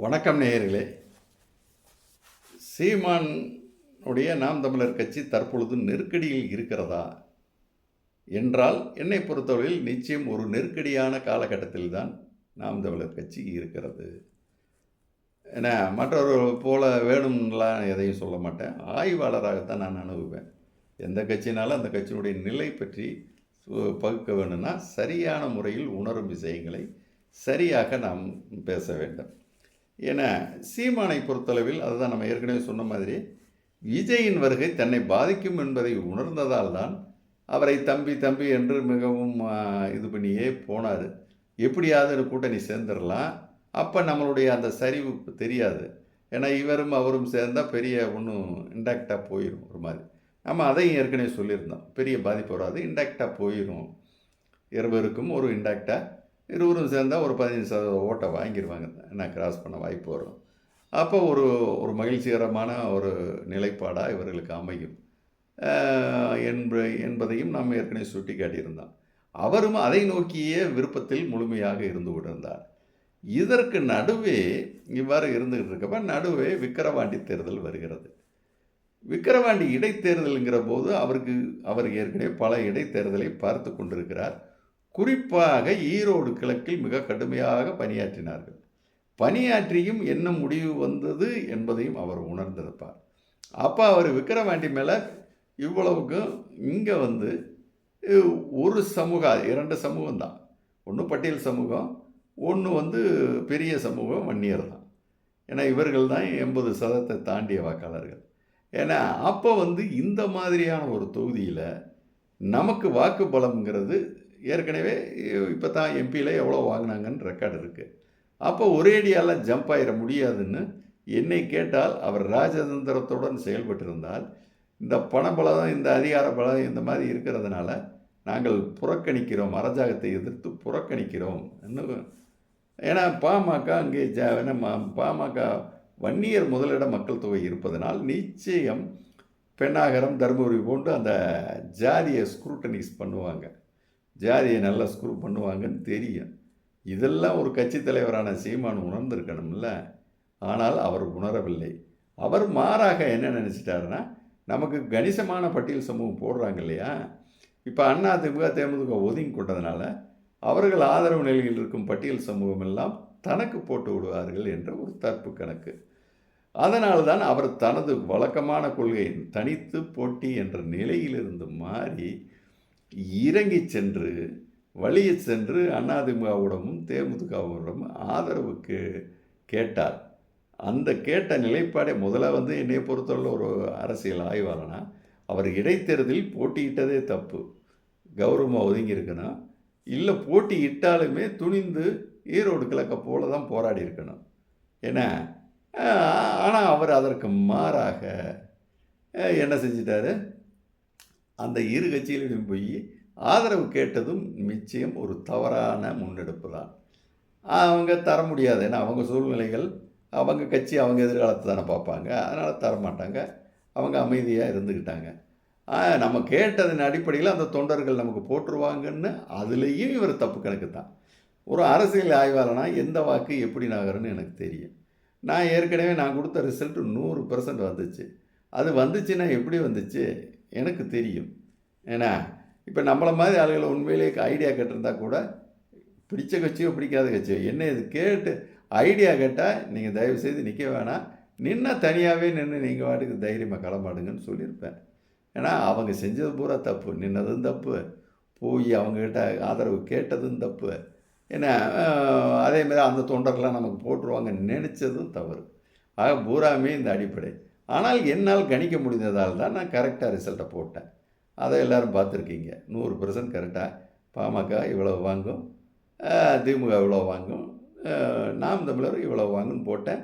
வணக்கம் நேயர்களே. சீமானுடைய நாம் தமிழர் கட்சி தற்பொழுது நெருக்கடியில் இருக்கிறதா என்றால் என்னை பொறுத்தவரையில் நிச்சயம் ஒரு நெருக்கடியான காலகட்டத்தில் தான் நாம் தமிழர் கட்சி இருக்கிறது. ஏன்னா மற்றவர்கள் போல வேணும்லாம் எதையும் சொல்ல மாட்டேன். ஆய்வாளராகத்தான் நான் அணுகுவேன். எந்த கட்சினாலும் அந்த கட்சியினுடைய நிலை பற்றி சு- பகுக்க வேணும்னா சரியான முறையில் உணரும் விஷயங்களை சரியாக நாம் பேச வேண்டும். ஏன்னா சீமானை பொறுத்தளவில் அதுதான் நம்ம ஏற்கனவே சொன்ன மாதிரி விஜயின் வருகை தன்னை பாதிக்கும் என்பதை உணர்ந்ததால் தான் அவரை தம்பி தம்பி என்று மிகவும் இது பண்ணியே போனார். எப்படியாவது ஒரு கூட்டணி சேர்ந்துடலாம். அப்போ நம்மளுடைய அந்த சரிவு தெரியாது. ஏன்னா இவரும் அவரும் சேர்ந்தால் பெரிய ஒன்றும் இன்டாக்டாக போயிடும் ஒரு மாதிரி. நம்ம அதையும் ஏற்கனவே சொல்லியிருந்தோம். பெரிய பாதிப்பு வராது இன்டாக்டாக போயிடும் இருவருக்கும் ஒரு இன்டாக்டாக இருவரும் சேர்ந்தால் ஒரு பதினஞ்சு சதவீத ஓட்டை வாங்கிடுவாங்க நான் கிராஸ் பண்ண வாய்ப்பு வரும். அப்போ ஒரு ஒரு மகிழ்ச்சிகரமான ஒரு நிலைப்பாடாக இவர்களுக்கு அமையும். என்ப என்பதையும் நாம் ஏற்கனவே சுட்டி காட்டியிருந்தோம் அவரும் அதை நோக்கிய விருப்பத்தில் முழுமையாக இருந்து கொண்டிருந்தார். இதற்கு நடுவே இவ்வாறு இருந்துகிட்டு இருக்கப்ப நடுவே விக்கிரவாண்டி தேர்தல் வருகிறது. விக்கிரவாண்டி இடைத்தேர்தலுங்கிற போது அவருக்கு அவர் ஏற்கனவே பல இடைத்தேர்தலை பார்த்து கொண்டிருக்கிறார். குறிப்பாக ஈரோடு கிழக்கில் மிக கடுமையாக பணியாற்றினார்கள். பணியாற்றியும் என்ன முடிவு வந்தது என்பதையும் அவர் உணர்ந்திருப்பார். அப்போ அவர் விக்கிரவாண்டி மேலே இவ்வளவுக்கும் இங்கே வந்து ஒரு சமூகம் இரண்டு சமூகம் தான். ஒன்று பட்டியல் சமூகம் ஒன்று வந்து பெரிய சமூகம் வன்னியர் தான். ஏன்னா இவர்கள் தான் எண்பது சதத்தை தாண்டிய வாக்காளர்கள். ஏன்னா அப்போ வந்து இந்த மாதிரியான ஒரு தொகுதியில் நமக்கு வாக்கு பலம்ங்கிறது ஏற்கனவே இப்போ தான் எம்பியில் எவ்வளோ வாங்கினாங்கன்னு ரெக்கார்டு இருக்குது அப்போ ஒரேடியாலாம் ஜம்ப் ஆகிட முடியாதுன்னு என்னை கேட்டால் அவர் ராஜதந்திரத்துடன் செயல்பட்டிருந்தால் இந்த பணபலம் இந்த அதிகார பலம் இந்த மாதிரி இருக்கிறதுனால நாங்கள் புறக்கணிக்கிறோம் அரசாங்கத்தை எதிர்த்து புறக்கணிக்கிறோம். ஏன்னா பாமக அங்கே ஜ நம்ம பாமக வன்னியர் முதலிட மக்கள் தொகை இருப்பதனால் நிச்சயம் பெண்ணாகரம் தருமபுரி போன்று அந்த ஜாதியை ஸ்க்ரூட்டனைஸ் பண்ணுவாங்க. ஜாதியை நல்லா ஸ்க்ரூ பண்ணுவாங்கன்னு தெரியும். இதெல்லாம் ஒரு கட்சி தலைவரான சீமான் உணர்ந்திருக்கணும்ல. ஆனால் அவர் உணரவில்லை. அவர் மாறாக என்ன நினச்சிட்டாருன்னா நமக்கு கணிசமான பட்டியல் சமூகம் போடுறாங்க இல்லையா? இப்போ அண்ணா திமுக தேமுதிக ஒதுங்கி கொண்டதுனால அவர்கள் ஆதரவு நிலையில் இருக்கும் பட்டியல் சமூகம் எல்லாம் தனக்கு போட்டு விடுவார்கள் என்ற ஒரு தற்பு கணக்கு. அதனால்தான் அவர் தனது வழக்கமான கொள்கை தனித்து போட்டி என்ற நிலையிலிருந்து மாறி இறங்கி சென்று வழியை சென்று அண்ணாதிமுகவுடமும் தேமுதிகவுடமும் ஆதரவுக்கு கேட்டார். அந்த கேட்ட நிலைப்பாடே முதல்ல வந்து என்னை பொறுத்தவரை ஒரு அரசியல் ஆய்வாளனா அவர் இடைத்தேர்தலில் போட்டியிட்டதே தப்பு. கௌரவமாக ஒதுங்கி இருக்கணும். இல்லை போட்டி இட்டாலுமே துணிந்து ஈரோடு கிழக்க போல தான் போராடி இருக்கணும். ஏன்னா ஆனால் அவர் அதற்கு மாறாக என்ன செஞ்சிட்டாரு? அந்த இரு கட்சிகளிடம் போய் ஆதரவு கேட்டதும் நிச்சயம் ஒரு தவறான முன்னெடுப்பு தான் அவங்க தர முடியாது. ஏன்னா அவங்க சூழ்நிலைகள் அவங்க கட்சி அவங்க எதிர்காலத்தை தானே பார்ப்பாங்க. அதனால் தர மாட்டாங்க. அவங்க அமைதியாக இருந்துக்கிட்டாங்க நம்ம கேட்டதன் அடிப்படையில் அந்த தொண்டர்கள் நமக்கு போட்டுருவாங்கன்னு அதுலேயும் இவர் தப்பு கணக்கு தான் ஒரு அரசியல் ஆய்வாளனா எந்த வாக்கு எப்படி நகருன்னு எனக்கு தெரியும். நான் ஏற்கனவே நான் கொடுத்த ரிசல்ட் நூறு பர்சன்ட் வந்துச்சு. அது வந்துச்சுன்னா எப்படி வந்துச்சு? எனக்கு தெரியும். ஏன்னா இப்போ நம்மளை மாதிரி ஆளுகளை உண்மையிலேயே ஐடியா கேட்டிருந்தா கூட பிடிச்ச கட்சியோ பிடிக்காத கட்சியோ என்ன இது கேட்டு ஐடியா கேட்டால் நீங்கள் தயவு செய்து நிற்க வேணாம். நின்னா தனியாகவே நின்று நீங்கள் வாட்டுக்கு தைரியமாக களமாடுங்கன்னு சொல்லியிருப்பேன். ஏன்னா அவங்க செஞ்சது பூரா தப்பு. நின்னதும் தப்பு. போய் அவங்கக்கிட்ட ஆதரவு கேட்டதும் தப்பு. ஏன்னா அதேமாதிரி அதே மாதிரி அந்த தொண்டர்லாம் நமக்கு போட்டுருவாங்க நினச்சதும் தவறு. ஆக பூராமே இந்த அடிப்படை. ஆனால் என்னால் கணிக்க முடிந்ததால் தான் நான் கரெக்டாக ரிசல்ட்டை போட்டேன். அதை எல்லோரும் பார்த்துருக்கீங்க. நூறு பர்சன்ட் கரெக்டாக பாமக இவ்வளோ வாங்கும் திமுக இவ்வளோ வாங்கும் நாம் தமிழர் இவ்வளோ வாங்குன்னு போட்டேன்.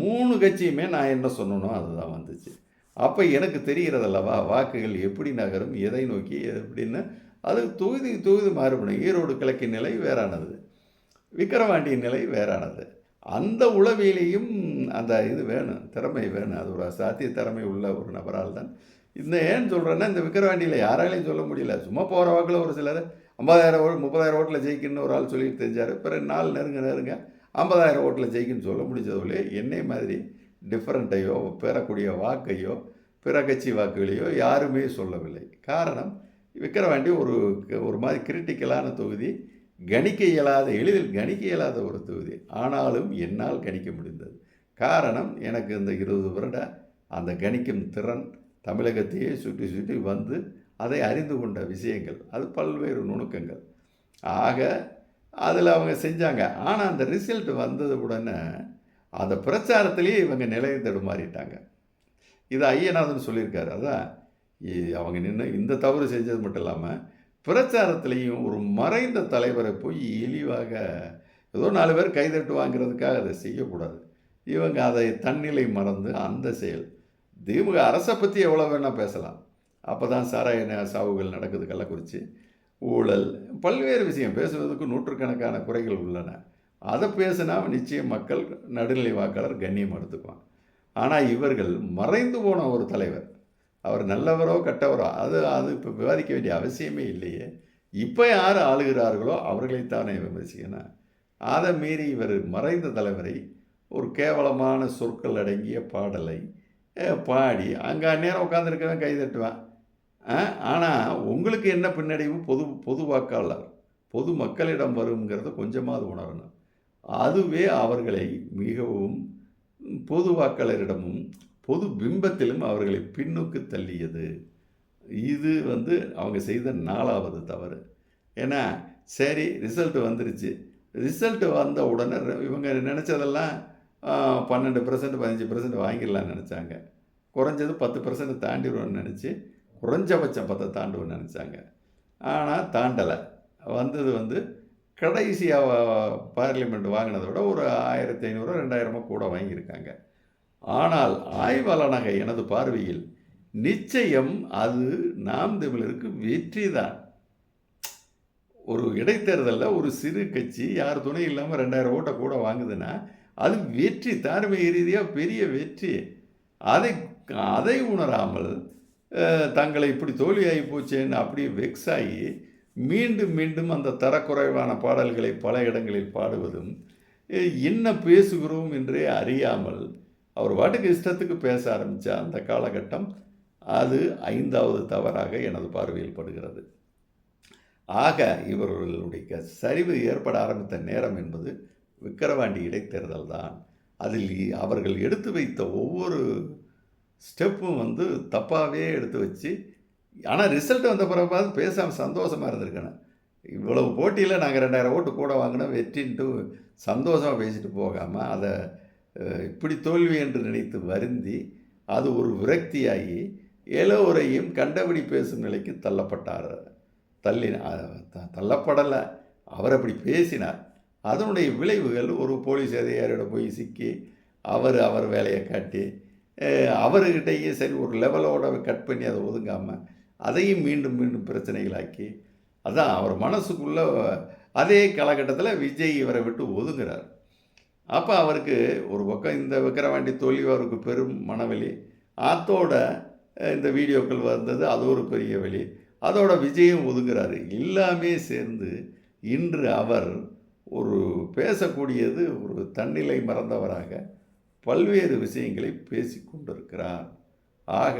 மூணு கட்சியுமே நான் என்ன சொன்னனோ அதுதான் வந்துச்சு. அப்போ எனக்கு தெரிகிறதல்லவா வாக்குகள் எப்படி நகரும் எதை நோக்கி எப்படின்னு அது தொகுதி தொகுதி மாறுபடும். ஈரோடு கிழக்கின் நிலை வேறானது. விக்கிரவாண்டியின் நிலை வேறானது. அந்த உளவியலையும் அந்த இது வேணும் திறமை வேணும் அது ஒரு சாத்திய திறமை உள்ள ஒரு நபரால் தான். இந்த ஏன் சொல்கிறேன்னா இந்த விக்கிரவாண்டியில் யாராலையும் சொல்ல முடியல. சும்மா போகிற வாக்கில் ஒரு சிலர் ஐம்பதாயிரம் ஓட்டு முப்பதாயிரம் ஓட்டில் ஜெயிக்கணும்னு ஒரு ஆள் சொல்லிட்டு தெரிஞ்சார். பிறகு நாள் நெருங்க நெருங்க ஐம்பதாயிரம் ஓட்டில் ஜெயிக்குன்னு சொல்ல முடிஞ்சதுலே என்னை மாதிரி டிஃப்ரெண்ட்டையோ பெறக்கூடிய வாக்கையோ பிற கட்சி வாக்குகளையோ யாருமே சொல்லவில்லை. காரணம் விக்கிரவாண்டி ஒரு ஒரு மாதிரி கிரிட்டிக்கலான தொகுதி. கணிக்க இயலாத எளிதில் கணிக்க இயலாத ஒரு தொகுதி. ஆனாலும் என்னால் கணிக்க முடிந்தது. காரணம் எனக்கு இந்த இருபது வருட அந்த கணிக்கும் திறன் தமிழகத்தையே சுற்றி சுற்றி வந்து அதை அறிந்து கொண்ட விஷயங்கள். அது பல்வேறு நுணுக்கங்கள். ஆக அதில் அவங்க செஞ்சாங்க. ஆனால் அந்த ரிசல்ட் வந்தது உடனே அந்த பிரச்சாரத்திலேயே இவங்க நிலையை தடுமாறிட்டாங்க. இது ஐயநாதன் சொல்லியிருக்காரு. அதான் அவங்க நின்று இந்த தவறு செஞ்சது மட்டும் இல்லாமல் பிரச்சாரத்திலையும் ஒரு மறைந்த தலைவரை போய் இழிவாக ஏதோ நாலு பேர் கைதட்டு வாங்கிறதுக்காக அதை செய்யக்கூடாது. இவங்க அதை தன்னிலை மறந்து அந்த செயல். திமுக அரசை பற்றி எவ்வளோ வேணால் பேசலாம். அப்போ தான் சாராய சாவுகள் நடக்குது கள்ளக்குறிச்சி. ஊழல் பல்வேறு விஷயம். பேசுவதற்கு நூற்றுக்கணக்கான குறைகள் உள்ளன. அதை பேசினா நிச்சயம் மக்கள் நடுநிலை வாக்காளர் கண்ணியம் எடுத்துக்குவான் ஆனால் இவர்கள் மறைந்து போன ஒரு தலைவர் அவர் நல்லவரோ கெட்டவரோ அது அது இப்போ விவாதிக்க வேண்டிய அவசியமே இல்லையே. இப்போ யார் ஆளுகிறார்களோ அவர்களைத்தானே விமர்சிக்கணும். அதை மீறி இவர் மறைந்த தலைவரை ஒரு கேவலமான சொற்கள் அடங்கிய பாடலை பாடி அங்கே நேரம் உட்காந்துருக்கவன் கை தட்டுவான். ஆனால் உங்களுக்கு என்ன பின்னடைவு? பொது பொது வாக்காளர் பொது மக்களிடம் வருங்கிறத கொஞ்சமாவது உணரணும். அதுவே அவர்களை மிகவும் பொது வாக்காளரிடமும் பொது பிம்பத்திலும் அவர்களை பின்னுக்கு தள்ளியது. இது வந்து அவங்க செய்த நாலாவது தவறு. ஏன்னா சரி ரிசல்ட் வந்துருச்சு. ரிசல்ட் வந்த உடனே இவங்க நினச்சதெல்லாம் பன்னெண்டு பர்சன்ட் பதினஞ்சு பர்சன்ட் வாங்கிடலாம்னு நினச்சாங்க. குறைஞ்சது பத்து பர்சன்ட் தாண்டிடுவோம்னு நினச்சி குறைஞ்சபட்சம் பத்தை தாண்டுவோம்னு நினச்சாங்க. ஆனால் தாண்டலை. வந்தது வந்து கடைசியாக பார்லிமெண்ட் வாங்கினதை விட ஒரு ஆயிரத்தி ஐநூறு ரெண்டாயிரமோ கூட வாங்கியிருக்காங்க. ஆனால் ஆய்வாளனாக எனது பார்வையில் நிச்சயம் அது நாம் தமிழருக்கு வெற்றி தான் ஒரு இடைத்தேர்தலில் ஒரு சிறு கட்சி யார் துணை இல்லாமல் ரெண்டாயிரம் ஓட்டை கூட வாங்குதுன்னா அது வெற்றி தார்மீக ரீதியாக பெரிய வெற்றி. அதை அதை உணராமல் தங்களை இப்படி தோல்வியாகி போச்சேன்னு அப்படியே வெக்ஸ் ஆகி மீண்டும் மீண்டும் அந்த தரக்குறைவான பாடல்களை பல இடங்களில் பாடுவதும் என்ன பேசுகிறோம் என்றே அறியாமல் அவர் பாட்டுக்கு இஷ்டத்துக்கு பேச ஆரம்பித்த அந்த காலகட்டம் அது ஐந்தாவது தவறாக எனது பார்வையில் படுகிறது. ஆக இவர்களுடைய சரிவு ஏற்பட ஆரம்பித்த நேரம் என்பது விக்கிரவாண்டி இடைத்தேர்தல் தான். அதில் அவர்கள் எடுத்து வைத்த ஒவ்வொரு ஸ்டெப்பும் வந்து தப்பாகவே எடுத்து வச்சு ஆனால் ரிசல்ட் வந்த பிறகு பேசாமல் சந்தோஷமாக இருந்திருக்கணும். இவ்வளவு போட்டியில் நாங்கள் ரெண்டாயிரம் ஓட்டு கூட வாங்கினோம் வெற்றின்ட்டு சந்தோஷமாக பேசிட்டு போகாமல் அதை இப்படி தோல்வி என்று நினைத்து வருந்தி அது ஒரு விரக்தியாகி எல்லோரையும் கண்டபடி பேசும் நிலைக்கு தள்ளப்பட்டார். தள்ளி தள்ளப்படலை. அவர் அப்படி பேசினார். அதனுடைய விளைவுகள் ஒரு போலீஸ் அதிகாரியோட போய் சிக்கி அவர் அவர் வேலையை காட்டி அவர்கிட்டயே சரி ஒரு லெவலோட கட் பண்ணி அதை ஒதுங்காமல் அதையும் மீண்டும் மீண்டும் பிரச்சனைகளாக்கி அதான் அவர் மனசுக்குள்ளே அதே காலகட்டத்தில் விஜய் இவரை விட்டு ஒதுங்குறார். அப்போ அவருக்கு ஒரு பக்கம் இந்த விக்கிரவாண்டி தோல்வி அவருக்கு பெரும் மனவலி ஆத்தோட இந்த வீடியோக்கள் வந்தது அது ஒரு பெரிய வழி அதோட விஜயம் ஒதுங்குறாரு. எல்லாமே சேர்ந்து இன்று அவர் ஒரு பேசக்கூடியது ஒரு தன்னிலை மறந்தவராக பல்வேறு விஷயங்களை பேசி கொண்டிருக்கிறார். ஆக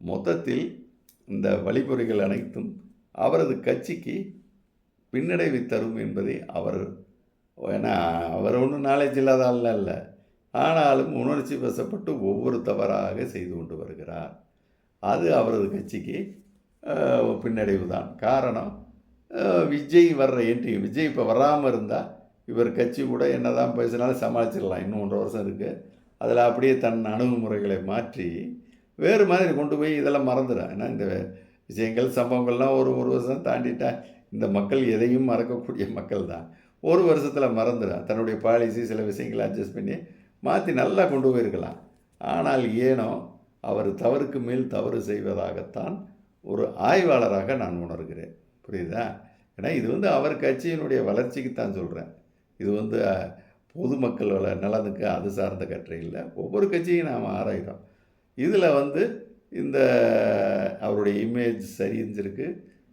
மொத்தத்தில் இந்த வழிமுறைகள் அனைத்தும் அவரது கட்சிக்கு பின்னடைவை தரும் என்பதை அவர் ஏன்னா அவர் ஒன்றும் நாலேஜ் இல்லாத ஆள்லாம் இல்லை ஆனாலும் உணர்ச்சி வசப்பட்டு ஒவ்வொரு தவறாக செய்து கொண்டு வருகிறார். அது அவரது கட்சிக்கு பின்னடைவு தான் காரணம் விஜய் வர்ற என்ட்ரி விஜய் இப்போ வராமல் இருந்தால் இவர் கட்சி கூட என்ன தான் பேசினாலும் சமாளிச்சிடலாம். இன்னும் ஒன்றரை வருஷம் இருக்குது அதில் அப்படியே தன் அணுகுமுறைகளை மாற்றி வேறு மாதிரி கொண்டு போய் இதெல்லாம் மறந்துடும் ஏன்னா இந்த விஷயங்கள் சம்பவங்கள்லாம் ஒரு ஒரு வருஷம் தாண்டிட்டா இந்த மக்கள் எதையும் மறக்கக்கூடிய மக்கள் தான் ஒரு வருஷத்தில் மறந்துடும் தன்னுடைய பாலிசி சில விஷயங்களை அட்ஜஸ்ட் பண்ணி மாற்றி நல்லா கொண்டு போயிருக்கலாம். ஆனால் ஏனோ அவர் தவறுக்கு மேல் தவறு செய்வதாகத்தான் ஒரு ஆய்வாளராக நான் உணர்கிறேன். புரியுதா? ஏன்னா இது வந்து அவர் கட்சியினுடைய வளர்ச்சிக்கு தான் சொல்கிறேன் இது வந்து பொதுமக்களோட நலனுக்கு அது சார்ந்த கற்றை இல்லை. ஒவ்வொரு கட்சியும் நாம் ஆராயிறோம். இதில் வந்து இந்த அவருடைய இமேஜ் சரிஞ்சிருக்கு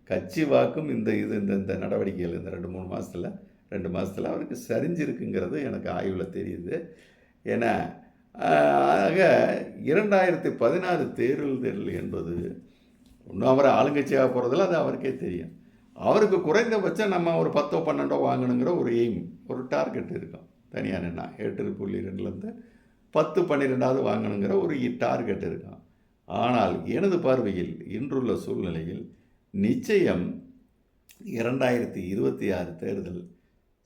கட்சி வாக்கும் இந்த இது இந்த இந்த நடவடிக்கைகள் இந்த ரெண்டு மூணு மாதத்தில் ரெண்டு மாதத்தில் அவருக்கு சரிஞ்சிருக்குங்கிறது எனக்கு ஆய்வில் தெரியுது. ஏன்னா ஆக இரண்டாயிரத்தி பதினாறு தேர்தல் என்பது இன்னும் அவர் ஆளுங்கட்சியாக போகிறதில்ல அது அவருக்கே தெரியும். அவருக்கு குறைந்தபட்சம் நம்ம ஒரு பத்தோ பன்னெண்டோ வாங்கணுங்கிற ஒரு எய்ம் ஒரு டார்கெட் இருக்கும். தனியாக நின்னா எட்டு புள்ளி ரெண்டுலேருந்து பத்து பன்னிரெண்டாவது வாங்கணுங்கிற ஒரு டார்கெட் இருக்கும். ஆனால் எனது பார்வையில் இன்றுள்ள சூழ்நிலையில் நிச்சயம் இரண்டாயிரத்தி இருபத்தி ஆறு தேர்தல்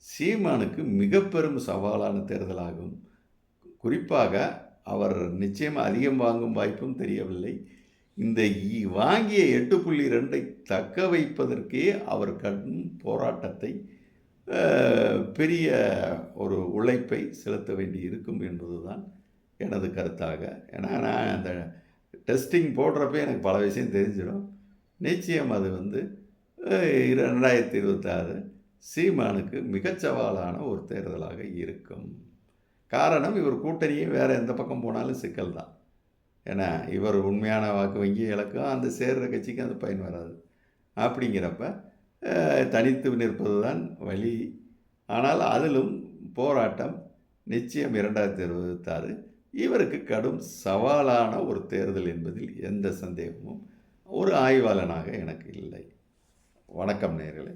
சீமானுக்கு மிக பெரும் சவாலான தேர்தலாகும். குறிப்பாக அவர் நிச்சயம் அதிகம் வாங்கும் வாய்ப்பும் தெரியவில்லை. இந்த வாங்கிய எட்டு புள்ளி ரெண்டை தக்க வைப்பதற்கே அவர் கடும் போராட்டத்தை பெரிய ஒரு உழைப்பை செலுத்த வேண்டி இருக்கும் என்பதுதான் எனது கருத்தாக. ஏன்னா நான் அந்த டெஸ்டிங் போடுறப்ப எனக்கு பல விஷயம் தெரிஞ்சிடும். நிச்சயம் அது வந்து ரெண்டாயிரத்தி இருபத்தாறு சீமானுக்கு மிகச் சவாலான ஒரு தேர்தலாக இருக்கும். காரணம் இவர் கூட்டணியும் வேறு எந்த பக்கம் போனாலும் சிக்கல் தான். ஏன்னா இவர் உண்மையான வாக்கு வங்கி இழக்கும் அந்த சேர்ற கட்சிக்கு அது பயன் வராது. அப்படிங்கிறப்ப தனித்து நிற்பது தான் வழி. ஆனால் அதிலும் போராட்டம் நிச்சயம் இரண்டாயிரத்தி இருபத்தாறு இவருக்கு கடும் சவாலான ஒரு தேர்தல் என்பதில் எந்த சந்தேகமும் ஒரு ஆய்வாளனாக எனக்கு இல்லை. வணக்கம் நேர்களே.